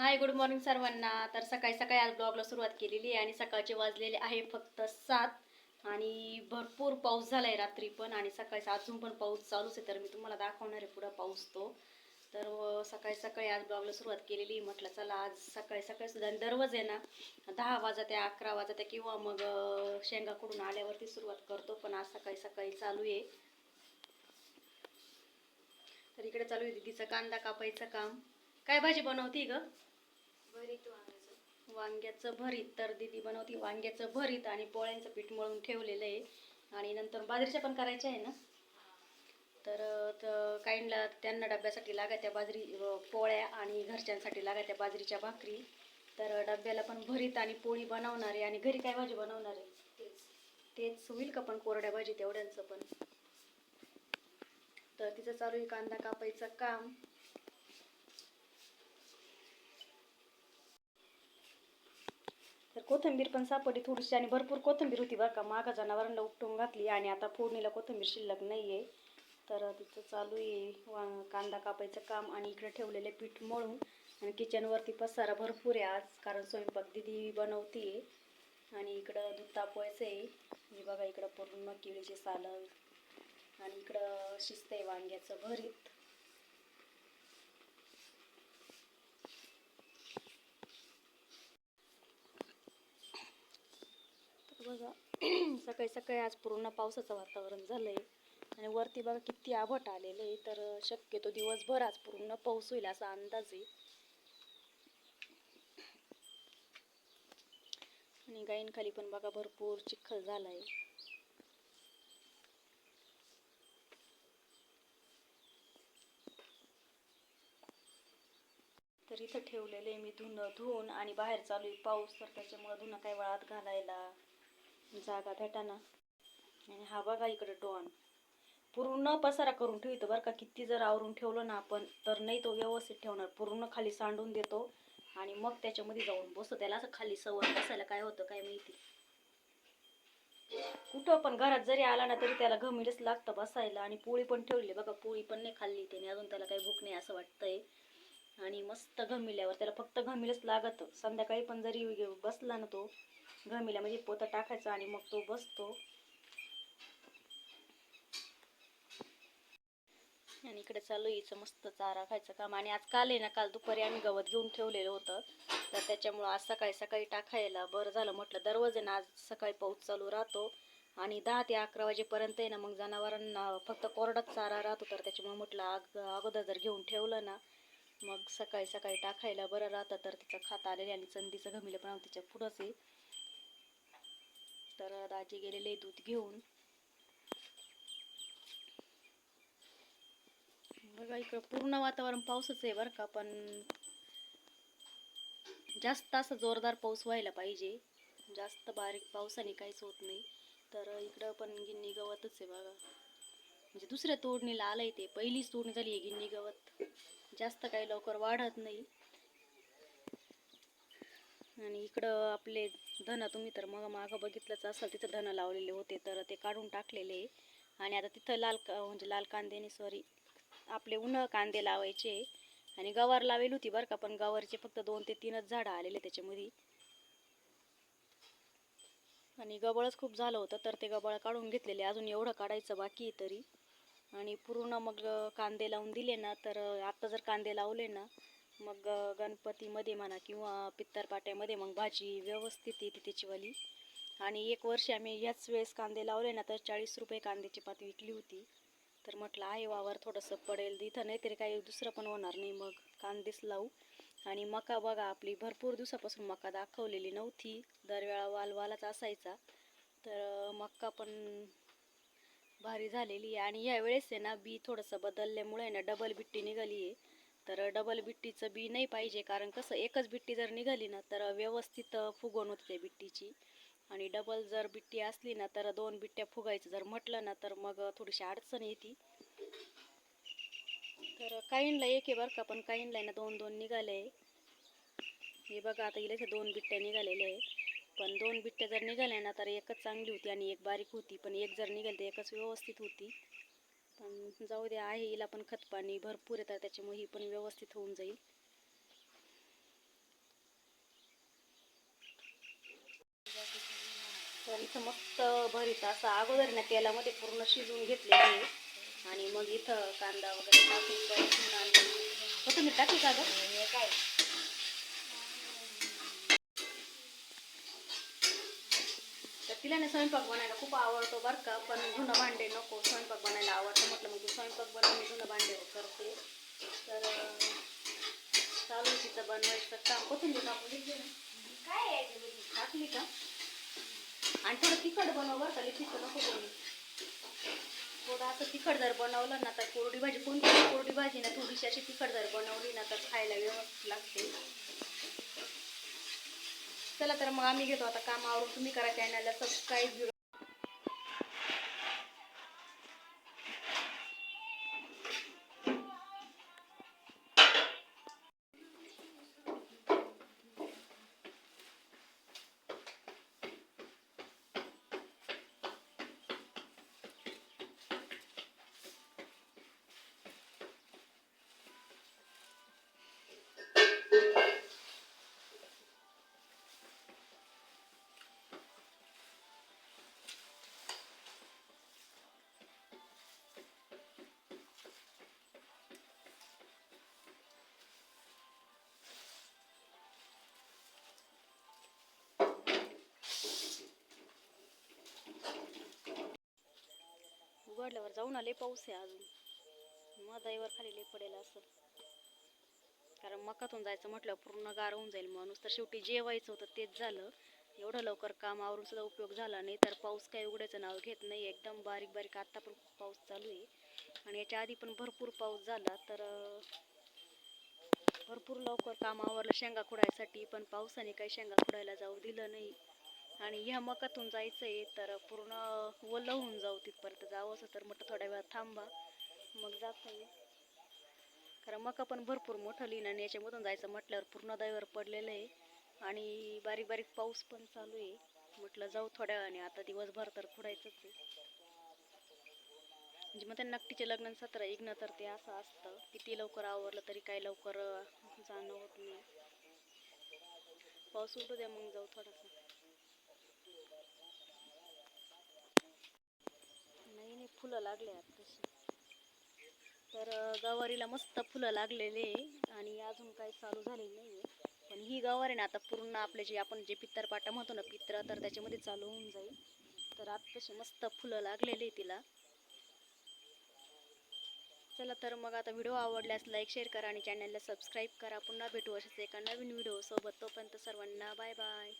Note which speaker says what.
Speaker 1: Hi good morning सर्वांना. तर सकाळी सकाळी आज ब्लॉगला सुरुवात केलेली आहे आणि सकाळचे वाजलेले आहे फक्त सात. आणि भरपूर पाऊस झाला आहे रात्री पण आणि सकाळी अजून पण पाऊस चालूच आहे तर मी तुम्हाला दाखवणार आहे पुढं पाऊस तो. तर सकाळी सकाळी आज ब्लॉगला सुरुवात केलेली आहे. म्हटलं चला आज सकाळी सकाळी सुद्धा आणि दररोज आहे ना दहा वाजत्या अकरा वाजत्या किंवा मग शेंगा शेंगाकडून आल्यावरती सुरुवात करतो पण आज सकाळी सकाळी चालू आहे. तर इकडे चालू आहे दीदीचं कांदा कापायचं काम. काय भाजी बनवती ग? वांग्याचं. भरीत. तर दीदी बनवती वांग्याचं भरीत आणि पोळ्यांचं पीठ मळून ठेवलेलं आहे. आणि नंतर बाजरीच्या पण करायच्या आहे ना? तर काहींना त्यांना डब्यासाठी लागायच्या बाजरी पोळ्या आणि घरच्यांसाठी लागायच्या बाजरीच्या भाकरी. तर डब्याला पण भरीत आणि पोळी बनवणार आहे. आणि घरी काय भाजी बनवणार आहे? तेच होईल का पण कोरड्या भाजी तेवढ्यांचं पण? तर तिचं चालू आहे कांदा कापायचं काम. कोथिंबीर पण सापडली थोडीशी आणि भरपूर कोथिंबीर होती बरं का. मागा जनावरांना उपटून घातली आणि आता फोडणीला कोथिंबीर शिल्लक नाही आहे तर तिचं चालू आहे. वा कांदा कापायचं काम आणि इकडे ठेवलेले पीठ मळून आणि किचनवरती पसारा भरपूर आहे आज कारण स्वयंपाक दिदी बनवती आहे आणि इकडं दूध तापवायचं आहे. हे बघा इकडं पूर्ण केळीचे सालं आणि इकडं शिस्त आहे वांग्याचं भरीत. बघा सकाळी सकाळी आज पूर्ण पावसाचं वातावरण झालंय. आणि वरती बघा किती आभट आलेलं आहे तर शक्यतो दिवसभर आज पूर्ण पाऊस होईल असा अंदाज आहे. आणि गायींखाली पण बघा भरपूर चिखल झालाय. तर इथं ठेवलेले मी धुणं धुवून आणि बाहेर चालू आहे पाऊस तर त्याच्यामुळं धुणं काही वळात घालायला. जागा भेटाना. आणि हा बघा इकडे डॉन. पूर्ण पसारा करून ठेवतो बरं का. किती जर आवरून ठेवलं ना आपण तर नाही तो व्यवस्थित ठेवणार. पूर्ण खाली सांडून देतो आणि मग त्याच्यामध्ये जाऊन बसतो. त्याला असं खाली सवय बसायला काय होतं काय माहिती. कुठं पण घरात जरी आला ना तरी त्याला घमीलच लागतं बसायला. आणि पोळी पण ठेवली. बघा पोळी पण नाही खाल्ली त्याने. अजून त्याला काही भूक नाही असं वाटतंय. आणि मस्त घमिल्यावर. त्याला फक्त घमिलच लागत. संध्याकाळी पण जरी बसला ना तो घमिल्यामध्ये म्हणजे पोतं टाकायचं आणि मग तो बसतो. आणि इकडे चालू आहे हिचं मस्त चारा खायचं काम. आणि आज काल आहे ना काल दुपारी आम्ही गवत घेऊन ठेवलेलं होतं. तर त्याच्यामुळं आज सकाळी सकाळी टाकायला बरं झालं. म्हटलं दररोज आहे ना आज सकाळी पाऊस चालू राहतो. आणि दहा ते अकरा वाजेपर्यंत आहे ना मग जनावरांना फक्त कोरडाच चारा राहतो. तर त्याच्यामुळे म्हटलं आग अगोदर जर घेऊन ठेवलं ना मग सकाळी सकाळी टाकायला बरं राहतं. तर तिचं खात आलेलं आणि चंदीचं घमिलं पण तिच्या पुढंच आहे. तर दाजी गेलेले दूध घेऊन. बघा इकडं पूर्ण वातावरण पावसाचं आहे बरं का पण जास्त असं जोरदार पाऊस व्हायला पाहिजे. जास्त बारीक पावसाने काहीच होत नाही. तर इकडं पण गिन्नी गवतच आहे बघा. म्हणजे दुसऱ्या तोडणीला आलंय ते. पहिलीच तोडणी झाली आहे गिन्नी गवत. जास्त काही लवकर वाढत नाही. आणि इकडं आपले धन तुम्ही तर मग मागं बघितलंच असाल तिथं धन लावलेले होते तर ते काढून टाकलेले. आणि आता तिथं लाल का म्हणजे लाल कांद्याने सॉरी आपले उन्हाळ कांदे लावायचे. आणि गवार लावेल होती बरं का पण गवारचे फक्त दोन ते तीनच झाडं आलेले त्याच्यामध्ये. आणि गबळच खूप झालं होतं तर ते गबाळ काढून घेतलेले. अजून एवढं काढायचं बाकी आहे तरी. आणि पूर्ण मग कांदे लावून दिले ना तर आत्ता जर कांदे लावले ना मग गणपतीमध्ये म्हणा किंवा पित्तरपाट्यामध्ये मग भाजी व्यवस्थित येते त्याचीवाली. आणि एक वर्ष आम्ही ह्याच वेळेस कांदे लावले ना तर चाळीस रुपये कांद्याची पात विकली होती. तर म्हटलं आहे वावर थोडंसं पडेल इथं नाही तरी काही दुसरं पण होणार नाही मग कांदेच लावू. आणि मका बघा आपली भरपूर दिवसापासून मका दाखवलेली नव्हती. दरवेळा वाल वालाच असायचा. तर मका पण भारी झालेली आहे. आणि यावेळेस आहे ना बी थोडंसं बदलल्यामुळे ना डबल बिट्टी निघाली आहे. तर डबल बिट्टीचं बी नाही पाहिजे कारण कसं एकच बिट्टी जर निघाली ना तर व्यवस्थित फुगवण होते त्या बिट्टीची. आणि डबल जर बिट्टी असली ना तर दोन बिट्ट्या फुगायचं. जर म्हटलं ना तर मग थोडीशी अडचण येते. तर काहींना एक आहे बरं का पण काहींना ना दोन दोन निघाले हे बघा आता इथे दोन बिट्ट्या निघालेल्या आहे पण दोन बिट्ट्या जर निघाल्या ना तर एकच चांगली होती आणि एक बारीक होती. पण एक जर निघाली तर एकच व्यवस्थित होती. पण जाऊ द्या आहे हिला पण खतपाणी भरपूर येतात त्याच्यामुळे ही पण व्यवस्थित होऊन जाईल. तर इथं मस्त भरीत असं अगोदर ना तेलामध्ये पूर्ण शिजवून घेतलेलं आहे. आणि मग इथं कांदा वगैरे टाकून आणि कोथिंबीर का गं? काय तिला ना स्वयंपाक बनायला खूप आवडतो बरं का पण धुणं भांडे नको स्वयंपाक बनायला आवडतं म्हटलं मग तू स्वयंपाक बनव मी धुणं भांडे करते. तर चालू तिचं बनवायचं काम. कोथिंबीर टाकून घेतली ना? काय टाकली का? आणि थोडं तिखट बनव बरं का तिखट नको बनवू. थोडं असं तिखट जर बनवलं ना तर कोरडी भाजी कोणती कोरडी भाजी ना थोडीशी अशी तिखट जर बनवली ना तर खायला व्यवस्थित लागते. चला तर मग आम्ही घेतो आता कामावरून तुम्ही करा चॅनलला सबस्क्राईब उघडल्यावर जाऊन आले पाऊस आहे अजून. मदाईवर खाली लई पडेल असं. कारण मकातून जायचं म्हटलं पूर्ण गार होऊन जाईल माणूस. तर शेवटी जेवायचं होतं तेच झालं. एवढं लवकर काम आवरून सुद्धा उपयोग झाला नाही. तर पाऊस काही उघडायचं नाव घेत नाही. एकदम बारीक बारीक आत्ता पण पाऊस चालू आहे. आणि याच्या आधी पण भरपूर पाऊस झाला. तर भरपूर लवकर काम आवरलं. शेंगा खुडायसाठी पण पावसाने काही शेंगा खुडायला जाऊ दिलं नाही. आणि ह्या मकातून जायचं आहे तर पूर्ण ओलं होऊन जाऊ तिथपर्यंत. जावं असं तर म्हटलं थोड्या वेळात थांबा. मग जाता येईल कारण मका पण भरपूर मोठं लिहिणं आणि याच्यामधून जायचं म्हटल्यावर पूर्ण दैवर पडलेलं आहे. आणि बारीक बारीक पाऊस पण चालू आहे. म्हटलं जाऊ थोड्या वेळाने. आता दिवसभर तर खुडायचंच आहे. म्हणजे मग त्या नक्कीचे लग्न सत्र इग्न तर ते असं असतं. किती लवकर आवरलं तरी काही लवकर जाणं होत नाही. पाऊस उठू द्या मग जाऊ थोडासा नाही नाही फुलं लागले आहेत तशी तर गवारीला मस्त फुलं लागलेले आहे आणि अजून काही चालू झालेली नाही आहे पण ही गवारी आहे ना आता पूर्ण आपले जे आपण जे पित्तरपाटा म्हणतो ना पित्र तर त्याच्यामध्ये चालू होऊन जाईल. तर आता तशी मस्त फुलं लागलेली आहे तिला. चला तर मग आता व्हिडिओ आवडल्यास लाईक शेअर करा आणि चॅनलला सबस्क्राईब करा. पुन्हा भेटू अशाच एका नवीन व्हिडिओ सोबत तोपर्यंत सर्वांना बाय बाय.